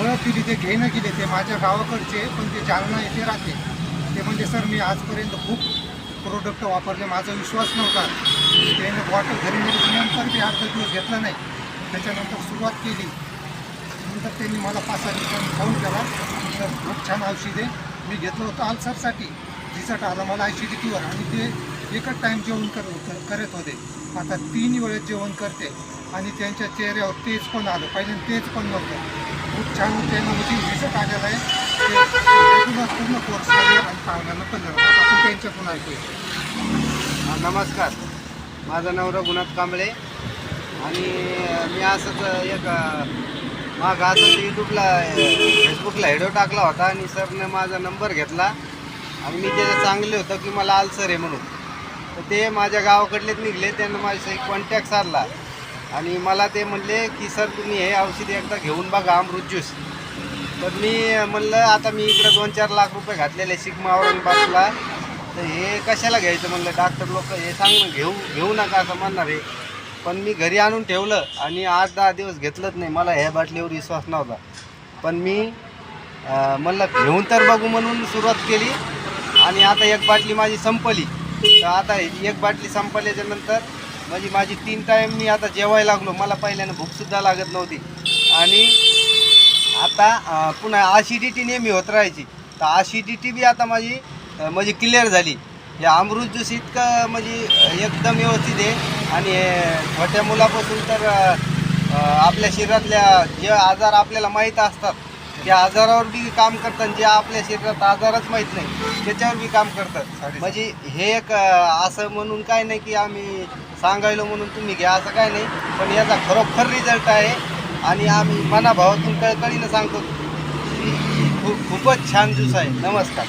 ओळखतील ते घेणं गेले ते माझ्या गावाकडचे पण ते जालना येथे राहते. ते म्हणजे सर मी आजपर्यंत खूप प्रोडक्ट वापरले. माझा विश्वास नव्हता. त्याने बॉटल घरी नेल्यानंतर मी अर्धा दिवस घेतला नाही. त्याच्यानंतर सुरुवात केली. नंतर त्यांनी मला पाच सहा दिवसांनी फोन केला. तर खूप छान औषध. आहे मी घेतलं होतं अल्सरसाठी. रिझल्ट आला मला ॲसिडिटीवर आणि ते एकच टाईम जेवण कर कर- करत होते. आता तीन वेळेस जेवण करते. आणि त्यांच्या चेहऱ्यावर तेज पण आलं. पहिल्यांदा तेज पण नव्हतं. खूप छान त्यांना म्हणजे रिझल्ट आहे पूर्ण कोर्स आणि पाहुण्यांना पण आता आपण त्यांच्याकडून ऐकूया नमस्कार. माझं नाव रघुनाथ कांबळे. आणि मी असंच एक माग असंच यूट्यूबला फेसबुकला व्हिडिओ टाकला होता आणि सरने माझा नंबर घेतला. आणि मी त्याचं चांगलं होतं की मला आल्सर आहे म्हणून. तर ते माझ्या गावाकडलेच निघले. त्यांना माझ्याशी कॉन्टॅक्ट साधला. आणि मला ते म्हणले की सर तुम्ही हे औषध एकदा घेऊन बघा अमृत ज्यूस. तर मी म्हणलं आता मी इकडं दोन चार लाख रुपये घातलेले सिग्मा औरंगाबादला. तर हे कशाला घ्यायचं? म्हणलं डॉक्टर लोक हे सांग ना घेऊ घेऊ नका असं म्हणणार आहे. पण मी घरी आणून ठेवलं आणि आठ दहा दिवस घेतलंच नाही. मला ह्या बाटलीवर विश्वास नव्हता. पण मी म्हणलं घेऊन तर बघू म्हणून सुरुवात केली आणि आता एक बाटली माझी संपली. तर आता एक बाटली संपल्याच्यानंतर म्हणजे माझी तीन टाईम मी आता जेवायला लागलो. मला पहिल्यानं भूकसुद्धा लागत नव्हती. आणि आता पुन्हा आशिडिटी नेहमी होत राहायची. तर आशिडिटी बी आता माझी म्हणजे क्लिअर झाली. हे अमृत ज्यूस इतकं म्हणजे एकदम व्यवस्थित आहे. आणि छोट्या मुलापासून तर आपल्या शरीरातल्या जे आजार आपल्याला माहीत असतात त्या आजारावर बी काम करतात जे आपल्या शरीरात आजारच माहीत नाही त्याच्यावर बी काम करतात. म्हणजे हे एक अं, असं म्हणून काय नाही की आम्ही सांगायलो म्हणून तुम्ही घ्या असं काय नाही पण याचा खरोखर रिझल्ट आहे आणि आम्ही मनाभावातून कळकळीनं सांगतो की खूप खूपच छान ज्यूस आहे. नमस्कार.